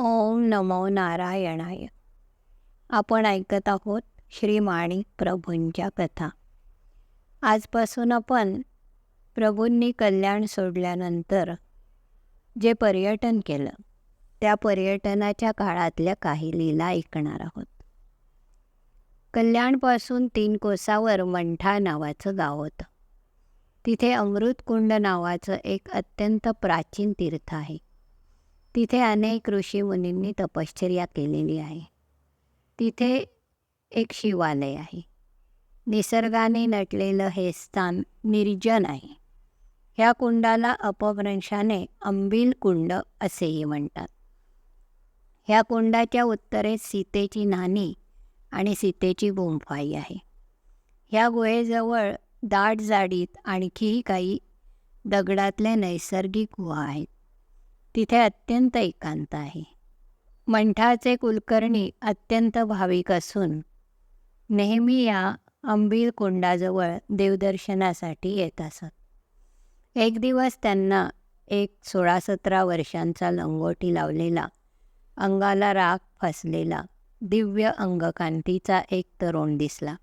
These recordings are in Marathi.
ओम नमो नारायणाय. आपण ऐकत आहोत श्री माणिक प्रभूंच्या कथा. आजपासून आपण प्रभूंनी कल्याण सोडल्यानंतर जे पर्यटन केलं त्या पर्यटनाच्या काळातल्या काही लीला ऐकणार आहोत. कल्याणपासून तीन कोसावर मंठा नावाचं गाव होतं. तिथे अमृतकुंड नावाचं एक अत्यंत प्राचीन तीर्थ आहे. तिथे अनेक ऋषीमुनींनी तपश्चर्या केलेली आहे. तिथे एक शिवालय आहे. निसर्गाने नटलेलं हे स्थान निर्जन आहे. ह्या कुंडाला अपभ्रंशाने अंबिल कुंड असेही म्हणतात. ह्या कुंडाच्या उत्तरेत सीतेची नाणी आणि सीतेची गुंफाई आहे. ह्या गुहेजवळ दाट जाडीत आणखीही काही दगडातले नैसर्गिक गुहा आहेत. तिथे अत्यंत एकांत आहे. मंठाचे कुलकर्णी अत्यंत भाविक असून नेहमी या अंबिल कुंडाजवळ देवदर्शनासाठी येत असत. एक दिवस त्यांना एक सोळा सतरा वर्षांचा लंगोटी लावलेला अंगाला राग फसलेला दिव्य अंगकांतीचा एक तरुण दिसला.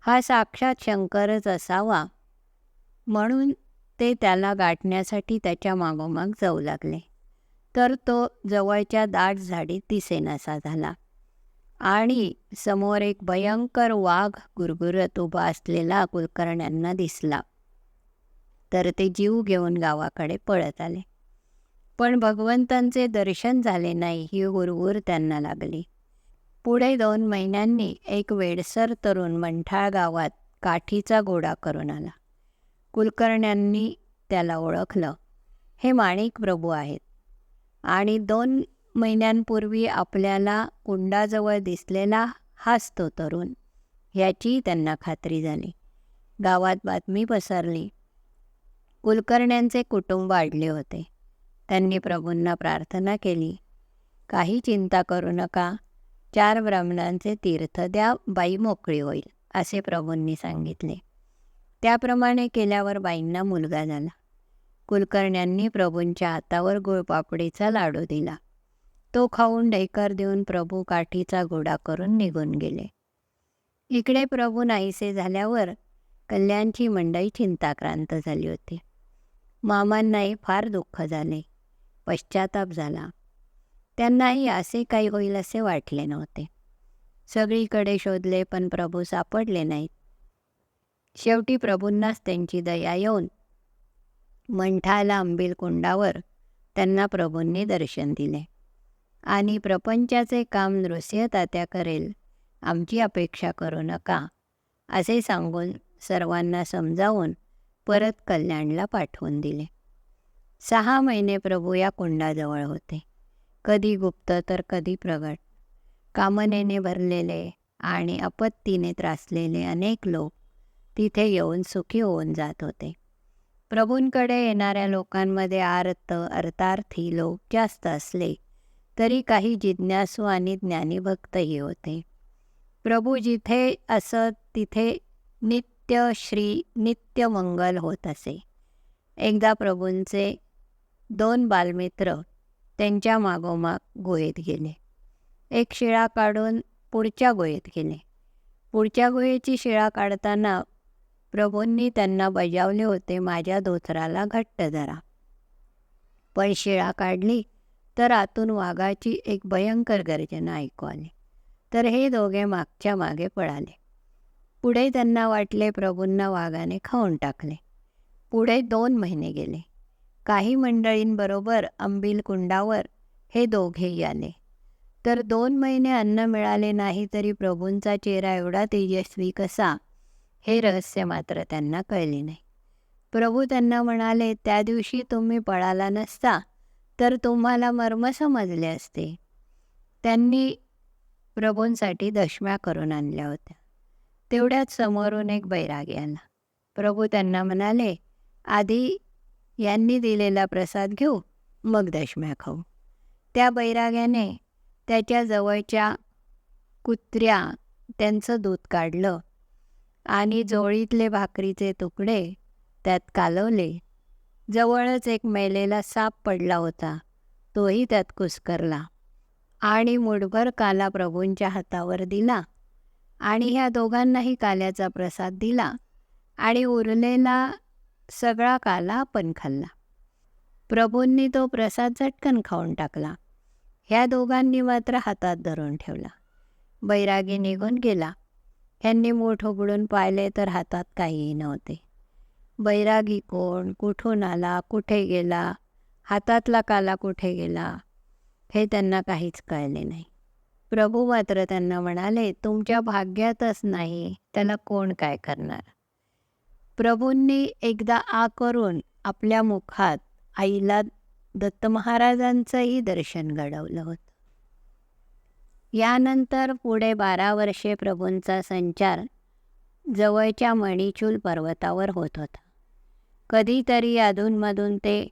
हा साक्षात शंकरच असावा म्हणून ते त्याला गाठण्यासाठी त्याच्या मागोमाग जाऊ लागले. तर तो जवळच्या दाट झाडीत दिसेनासा झाला. आणि समोर एक भयंकर वाघ गुरगुरत उभा असलेला कुलकर्ण्यांना दिसला. तर ते जीव घेऊन गावाकडे पळत आले. पण भगवंतांचे दर्शन झाले नाही ही हुरहुर त्यांना लागली. पुढे दोन महिन्यांनी एक वेडसर तरुण मंठाळ गावात काठीचा गोडा करून आला. कुलकर्ण्यांनी त्याला ओळखलं. हे माणिक प्रभू आहेत. आणि दोन महिन्यांपूर्वी आपल्याला कुंडाजवळ दिसलेला हाच तो तरुण. ह्याची त्यांना खात्री झाली. गावात बातमी पसरली. कुलकर्ण्यांचे कुटुंब अडले होते. त्यांनी प्रभूंना प्रार्थना केली. काही चिंता करू नका. चार ब्राह्मणांचे तीर्थ द्या बाई मोकळी होईल असे प्रभूंनी सांगितले. त्याप्रमाणे केल्यावर बाईंना मुलगा झाला. कुलकर्ण्यांनी प्रभूंच्या हातावर गुळपापडीचा लाडू दिला. तो खाऊन ढेकर देऊन प्रभू काठीचा घोडा करून निघून गेले. इकडे प्रभू नाहीसे झाल्यावर कल्याणची मंडई चिंताक्रांत झाली होती. मामांनाही फार दुःख झाले. पश्चाताप झाला. त्यांनाही असे काही होईल असे वाटले नव्हते. सगळीकडे शोधले पण प्रभू सापडले नाहीत. शेवटी प्रभूंनाच त्यांची दया येऊन मंठाला आंबील कुंडावर त्यांना प्रभूंनी दर्शन दिले. आणि प्रपंचाचे काम नृसिंह तात्या करेल आमची अपेक्षा करू नका असे सांगून सर्वांना समजावून परत कल्याणला पाठवून दिले. सहा महिने प्रभू या कुंडाजवळ होते. कधी गुप्त तर कधी प्रगट. कामनेने भरलेले आणि आपत्तीने त्रासलेले अनेक लोक तिथे येऊन सुखी होऊन जात होते. प्रभूंकडे येणाऱ्या लोकांमध्ये आर्त अर्थार्थी लोक जास्त असले तरी काही जिज्ञासू आणि ज्ञानीभक्तही होते. प्रभू जिथे असत तिथे नित्य श्री नित्य मंगल होत असे. एकदा प्रभूंचे दोन बालमित्र त्यांच्या मागोमाग गुहेत गेले. एक शिळा काढून पुढच्या गुहेत गेले. पुढच्या गुहेची शिळा काढताना प्रभूंनी त्यांना बजावले होते. माझ्या धोतराला घट्ट धरा. पण शिळा काढली तर आतून वाघाची एक भयंकर गर्जना ऐकू आली. तर हे दोघे मागच्या मागे पळाले. पुढे त्यांना वाटले प्रभूंना वाघाने खाऊन टाकले. पुढे दोन महिने गेले. काही मंडळींबरोबर अंबिल कुंडावर हे दोघेही आले तर दोन महिने अन्न मिळाले नाही तरी प्रभूंचा चेहरा एवढा तेजस्वी कसा हे रहस्य मात्र त्यांना कळले नाही. प्रभू त्यांना म्हणाले त्या दिवशी तुम्ही पळाला नसता तर तुम्हाला मर्म समजले असते. त्यांनी प्रभूंसाठी दशम्या करून आणल्या होत्या. तेवढ्याच समोरून एक बैराग आला. प्रभू त्यांना म्हणाले आधी यांनी दिलेला प्रसाद घेऊ मग दशम्या खाऊ. त्या बैराग्याने त्याच्या जवळच्या कुत्र्या त्यांचं दूध काढलं. आणि जोळीतले भाकरीचे तुकडे त्यात कालवले. जवळच एक मेलेला साप पडला होता. तोही त्यात कुस्करला. आणि मुठभर काला प्रभूंच्या हातावर दिला. आणि ह्या दोघांनाही काल्याचा प्रसाद दिला. आणि उरलेला सगळा काला आपण खाल्ला. प्रभूंनी तो प्रसाद झटकन खाऊन टाकला. ह्या दोघांनी मात्र हातात धरून ठेवला. बैरागी निघून गेला. ह्यांनी मूठ उघडून पाहिले तर हातात काहीही नव्हते. बैरागी कोण? कुठून आला? कुठे गेला? हातातला काला कुठे गेला? हे त्यांना काहीच कळले नाही. प्रभू मात्र त्यांना म्हणाले तुमच्या भाग्यातच नाही त्याला कोण काय करणार? प्रभूंनी एकदा आ करून आपल्या मुखात आईला दत्त महाराजांचंही दर्शन घडवलं होतं. यानंतर पुढे बारा वर्षे प्रभूंचा संचार जवळच्या मणिचूल पर्वतावर होत होता. कधीतरी अधूनमधून ते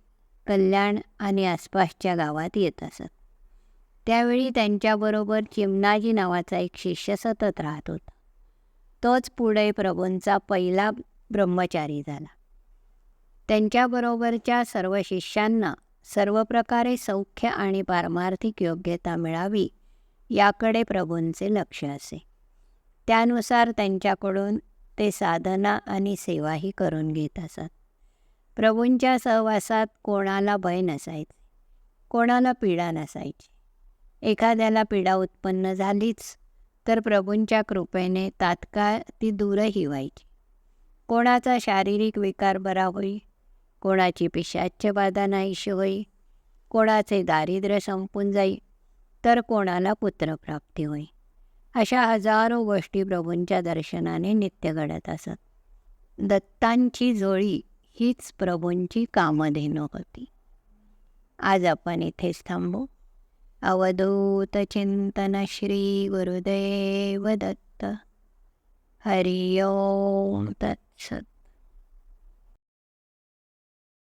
कल्याण आणि आसपासच्या गावात येत असत. त्यावेळी त्यांच्याबरोबर चिमणाजी नावाचा एक शिष्य सतत राहत होता. तोच पुढे प्रभूंचा पहिला ब्रह्मचारी झाला. त्यांच्याबरोबरच्या सर्व शिष्यांना सर्व प्रकारे सौख्य आणि पारमार्थिक योग्यता मिळावी याकडे प्रभूंचे लक्ष असे. त्यानुसार त्यांच्याकडून ते साधना आणि सेवाही करून घेत असत. प्रभूंच्या सहवासात कोणाला भय नसायचे. कोणाला पीडा नसायची. एखाद्याला पीडा उत्पन्न झालीच तर प्रभूंच्या कृपेने तात्काळ ती दूरही व्हायची. कोणाचा शारीरिक विकार बरा होई कोणाची पिशाच्य बाधा नाहीशी होई कोणाचे दारिद्र्य संपून जाई तर कोणाला पुत्रप्राप्ती होई? अशा हजारो गोष्टी प्रभूंच्या दर्शनाने नित्य घडत असत. दत्तांची जोळी हीच प्रभूंची कामधेनू होती. आज आपण इथेच थांबू. अवधूत चिंतन श्री गुरुदेव दत्त. हरिओम तत्सत.